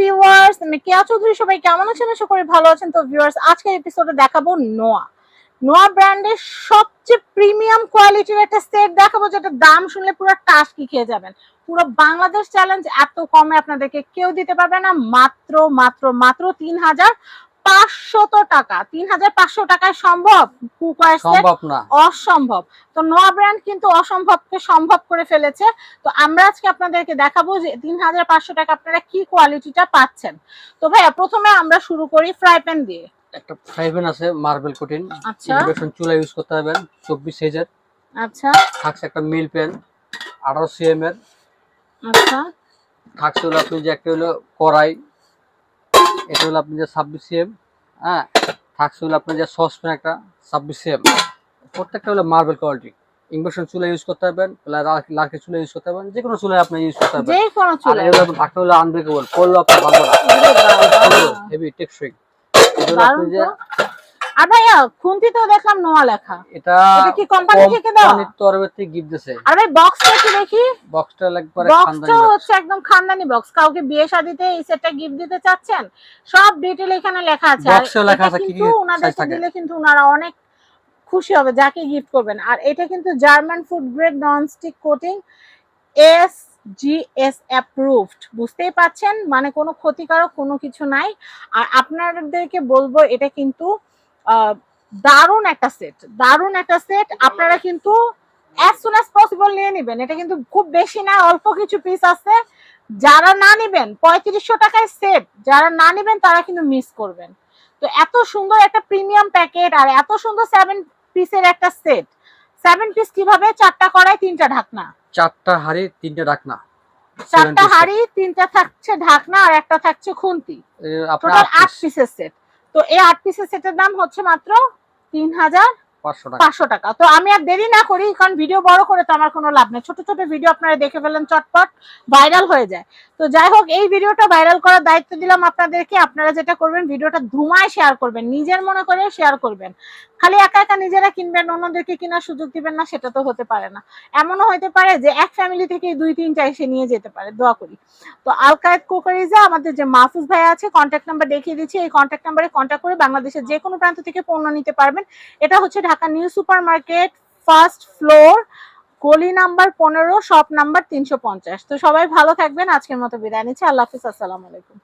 Viewers Chowdhury সবাই কেমন আছেন? আশা করি ভালো আছেন। তো ভিউয়ার্স, আজকের এপিসোডে দেখাবো নোয়া। নোয়া ব্র্যান্ডের সবচেয়ে প্রিমিয়াম কোয়ালিটির একটা সেট দেখাবো যেটা দাম শুনলে পুরো টাস্কি খেয়ে যাবেন। পুরো বাংলাদেশ চ্যালেঞ্জ এত কমে আপনাদেরকে কেউ দিতে পারবে না। মাত্র মাত্র মাত্র তিন হাজার পাঁচশত টাকা। তিন হাজার পাঁচশো টাকায় সম্ভব? সম্ভব না। অসম্ভব। তো নোয়া ব্র্যান্ড কিন্তু অসম্ভবকে সম্ভব করে ফেলেছে। তো আমরা আজকে আপনাদেরকে দেখাবো যে তিন হাজার পাঁচশো টাকা আপনারা কি কোয়ালিটিটা পাচ্ছেন। তো ভাইয়া প্রথমে আমরা শুরু করি ফ্রাই প্যান দিয়ে। একটা ফ্রাই প্যান আছে মার্বেল কোটিন আচ্ছা। ইন্ডাকশন চুলা ইউজ করতে হবে। চব্বিশ সাইজের আচ্ছা। থাকছে একটা মিল প্যান আঠারো সিএম এর। আচ্ছা। থাকছে হলো আপনি যে একটা হলো কড়াই এটা হলো আপনি যে ছাব্বিশ সিএম হ্যাঁ? থাকছে হলো আপনার যে সসপ্যান একটা ছাব্বিশ সিএম প্রত্যেকটা হলো মার্বেল কোয়ালিটি। ইনভার্সন চুলা ইউজ করতে পারবেন লাখের চুলা ইউজ করতে পারবেন যে কোনো চুলায় আপনি ইউজ করতে পারবেন। যে কোনো চুলে। এগুলো একটা হলো আনব্রেকেবল পড়ল আপনার ভালো না হেভি টেকসই। এটা হলো আপনি যে আর ভাইয়া খুন্তিতেও দেখলাম নোয়া লেখা। এটা এটা কি কোম্পানি থেকে দেওয়া? কোম্পানির তরফ গিফট দিছে। আর ভাই বক্সটা কি দেখি? বক্সটা একবারে বক্সটা হচ্ছে একদম খানদানি বক্স কাউকে বিয়ে শাদিতে এই সেটটা গিফট দিতে চাচ্ছেন সব এখানে লেখা আছে। লেখা কিন্তু ওনাদেরকে দিলে কিন্তু ওনারা অনেক খুশি হবে যাকে গিফট করবেন। আর এটা কিন্তু German food grade non stick coating S GS approved বুঝতেই পাচ্ছেন? মানে কোনো ক্ষতিকারক কোনো কিছু নাই। আর আপনাদেরকে বলব এটা কিন্তু দারুণ একটা সেট দারুণ একটা সেট আপনারা কিন্তু অ্যাজ সুন অ্যাজ পসিবল নিয়ে নেবেন। এটা কিন্তু খুব বেশি না অল্প কিছু পিস আছে। যারা না নেবেন পঁয়ত্রিশশো টাকায় সেট যারা না নেবেন তারা কিন্তু মিস করবেন। তো এত সুন্দর একটা প্রিমিয়াম প্যাকেট আর এত সুন্দর সেভেন পিসের একটা সেট সেভেন পিস কীভাবে? চারটা করায় তিনটা ঢাকনা। চারটা হাড়ি তিনটে ডাকনা চারটা হাড়ি তিনটা থাকছে ঢাকনা আর একটা থাকছে খুন্তি। টোটাল আট পিসের সেট তো এই আট পিসের সেটের দাম হচ্ছে মাত্র তিন হাজার আপনারা যেটা করবেন, ভিডিওটা ধুমায় শেয়ার করবেন, নিজের মনে করে শেয়ার করবেন। খালি একা একা নিজেরা কিনবেন, অন্যদেরকে কেনার সুযোগ দিবেন না, সেটা তো হতে পারে না। এমনও হতে পারে যে এক ফ্যামিলি থেকে দুই, তিনটা এসে নিয়ে যেতে পারে, দোয়া করি। তো আলকায়েত কোকারিজা, আমাদের যে মাহফুজ ভাই আছে কন্ট্যাক্ট নাম্বার দেখিয়ে দিচ্ছি। এই কন্ট্যাক্ট নাম্বারে কন্ট্যাক্ট করে বাংলাদেশের যে কোনো প্রান্ত থেকে পণ্য নিতে পারবেন। এটা হচ্ছে Dhaka new super market first floor, গলি নাম্বার পনেরো, শপ নাম্বার তিনশো পঞ্চাশ। তো সবাই ভালো থাকবেন, আজকের মতো বিদায় নিচ্ছি। আল্লাহ হাফিজ, আসসালামু আলাইকুম।